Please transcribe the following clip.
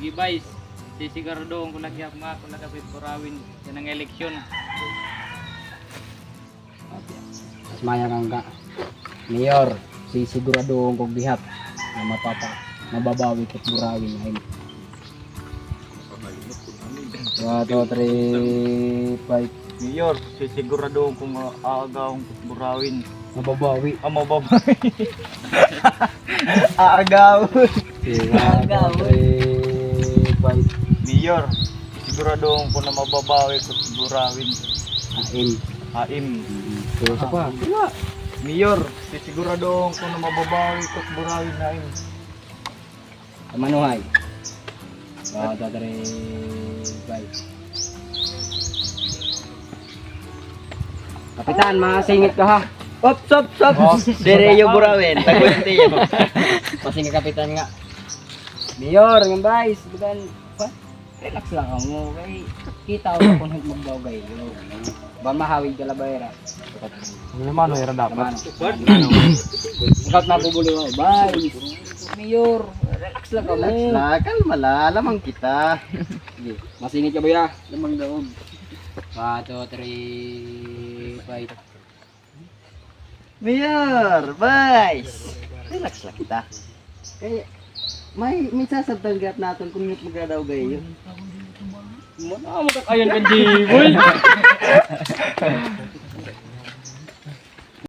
Sige. Sisiguraduhin ko lagi ako nga kung nakapit kurawin sa ng eleksyon. Mas maya kang ka. Mayor, sisiguraduhin kong dihat na mapapa mababawi ko burawin ay 1, 2, 3, 5 Mayor, sisiguraduhin kong aagawang burawin. mababawi Ah, mababawi. Aagaw. 1, 2, 3, 5 Mayor, siguraduhin ko na mababawi ko burawin. Aim Haim. So, sa pa Mayor, sisiguraduhin ko na mababawi ko burawin haim. Manuhay 1, 2, 3, 5 Kapitan, masingit ka ha Op, sop, sop. Direyo burawin. Tagunti yun. Masingit kapitan nga Mayor, ng guys, bukan pa? Relax lang ka mo, kay kita ko kung magdaw kayo. Ba mahawig ka labayra. Ano naman, mayroon Naman. Ikaw na bubuli mo. Bye. Mayor, relax lang ka mo. Na, kalma la. Lamang kita. Sige, masingit ka ba ya? Lamang daog. 1, 2, 3, 5. Mayor, Vice. Relax lang kita. Kaya, may may sasabtan gat natin kung yung magadaw gayo. Muna mo kakayan kan Jiboy.